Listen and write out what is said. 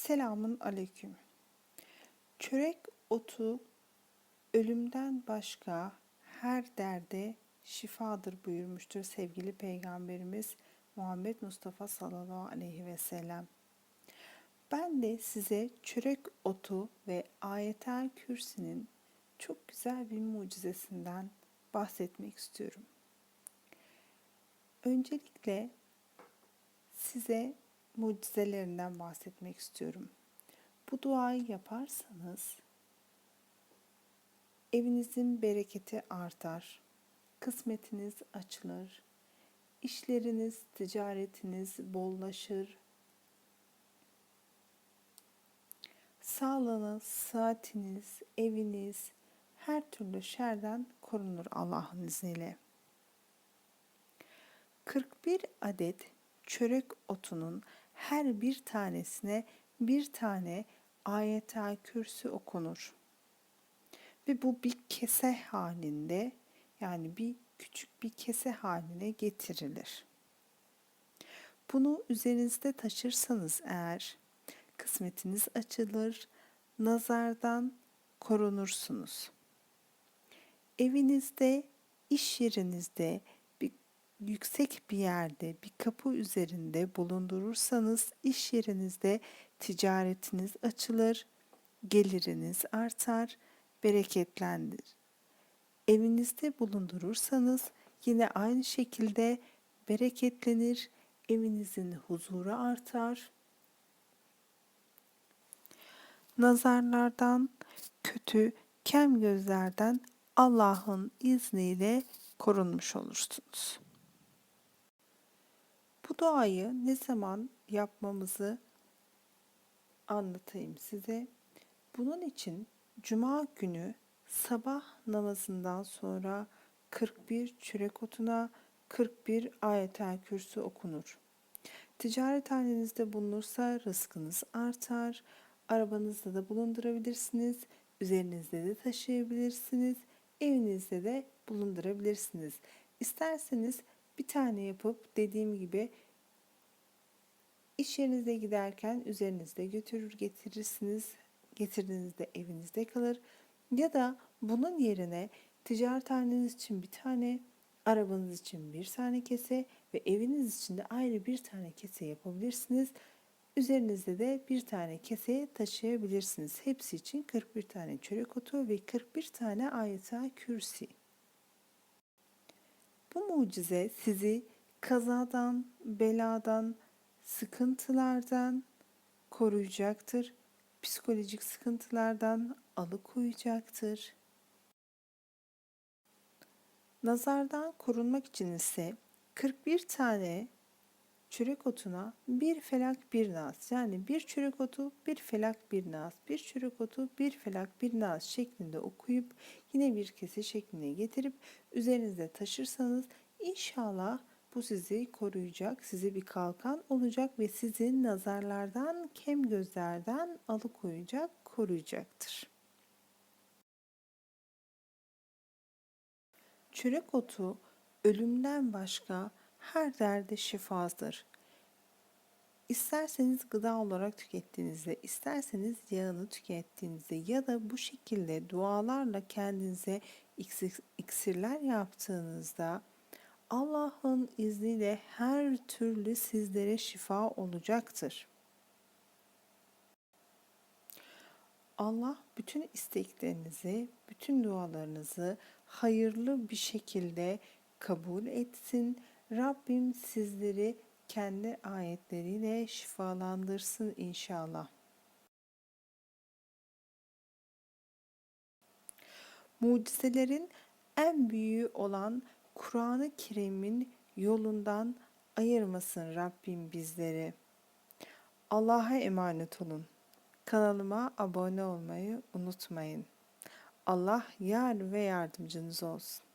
Selamun aleyküm. Çörek otu ölümden başka her derde şifadır buyurmuştur sevgili Peygamberimiz Muhammed Mustafa sallallahu aleyhi ve sellem. Ben de size çörek otu ve ayetel kürsinin çok güzel bir mucizesinden bahsetmek istiyorum. Öncelikle size mucizelerinden bahsetmek istiyorum. Bu duayı yaparsanız evinizin bereketi artar, kısmetiniz açılır, işleriniz, ticaretiniz bollaşır, sağlığınız, saatiniz, eviniz her türlü şerden korunur Allah'ın izniyle. 41 adet çörek otunun her bir tanesine bir tane ayetel kürsü okunur. Ve bu bir kese halinde yani bir küçük bir kese haline getirilir. Bunu üzerinizde taşırsanız eğer kısmetiniz açılır, nazardan korunursunuz. Evinizde, iş yerinizde, yüksek bir yerde, bir kapı üzerinde bulundurursanız iş yerinizde ticaretiniz açılır, geliriniz artar, bereketlendir. Evinizde bulundurursanız yine aynı şekilde bereketlenir, evinizin huzuru artar. Nazarlardan, kötü, kem gözlerden Allah'ın izniyle korunmuş olursunuz. Bu duayı ne zaman yapmamızı anlatayım size. Bunun için cuma günü sabah namazından sonra 41 çörek otuna 41 ayetel kürsü okunur. Ticaret halinizde bulunursa rızkınız artar. Arabanızda da bulundurabilirsiniz. Üzerinizde de taşıyabilirsiniz. Evinizde de bulundurabilirsiniz. İsterseniz bir tane yapıp dediğim gibi iş yerinize giderken üzerinizde götürür getirirsiniz. Getirdiğinizde evinizde kalır. Ya da bunun yerine ticaret haliniz için bir tane, arabanız için bir tane kese ve eviniz için de ayrı bir tane kese yapabilirsiniz. Üzerinizde de bir tane kese taşıyabilirsiniz. Hepsi için 41 tane çörek otu ve 41 tane ayetel kürsi. Mucize sizi kazadan, beladan, sıkıntılardan koruyacaktır. Psikolojik sıkıntılardan alıkoyacaktır. Nazardan korunmak için ise 41 tane çörek otuna bir felak bir nas yani bir çörek otu bir felak bir nas bir çörek otu bir felak bir nas şeklinde okuyup yine bir kese şekline getirip üzerinizde taşırsanız inşallah bu sizi koruyacak, size bir kalkan olacak ve sizi nazarlardan, kem gözlerden alıkoyacak, koruyacaktır. Çörek otu ölümden başka her derde şifadır. İsterseniz gıda olarak tükettiğinizde, isterseniz yağını tükettiğinizde ya da bu şekilde dualarla kendinize iksirler yaptığınızda Allah'ın izniyle her türlü sizlere şifa olacaktır. Allah bütün isteklerinizi, bütün dualarınızı hayırlı bir şekilde kabul etsin. Rabbim sizleri kendi ayetleriyle şifalandırsın inşallah. Mucizelerin en büyüğü olan Kur'an-ı Kerim'in yolundan ayırmasın Rabbim bizleri. Allah'a emanet olun. Kanalıma abone olmayı unutmayın. Allah yar ve yardımcınız olsun.